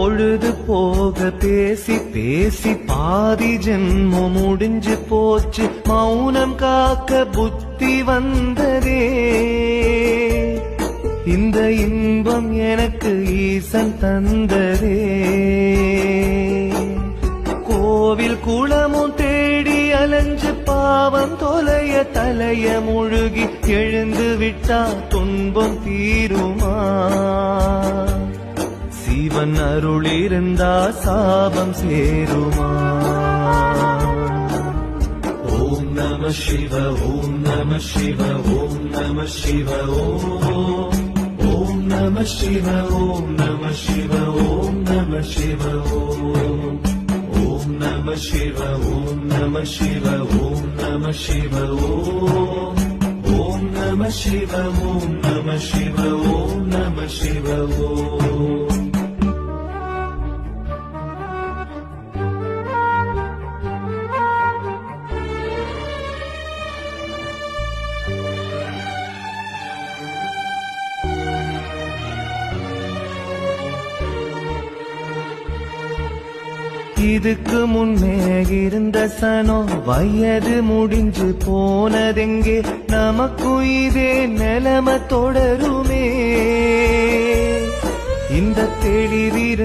பொழுது போக பேசி பேசி பாதி ஜென்மம் முடிஞ்சு போச்சு. மௌனம் காக்க புத்தி வந்ததே. இந்த இன்பம் எனக்கு ஈசன் தந்ததே. கோவில் குளமும் தேடி அலைஞ்சு பாவம் தொலைய தலைய முழுகி எழுந்து விட்டா துன்பம் தீருமா? சிவன் அருளிருந்தா சாபம் சேருமா ஓம் நம சிவ ஓம் நம சிவ ஓம் நம சிவ ஓம் ஓம் நம சிவ ஓம் நம சிவ ஓம் நம சிவ ஓம் ஓம் நம சிவ ஓம் நம சிவ ஓம் நம சிவ ஓம் ஓம் நம சிவ ஓம் நம சிவ ஓம் நம சிவ ஓம் இதுக்கு முன்னே இருந்த சனோ வயது முடிஞ்சு போனதெங்கே? நமக்கும் இதே நிலம தொடருமே. இந்த தெளிவிரு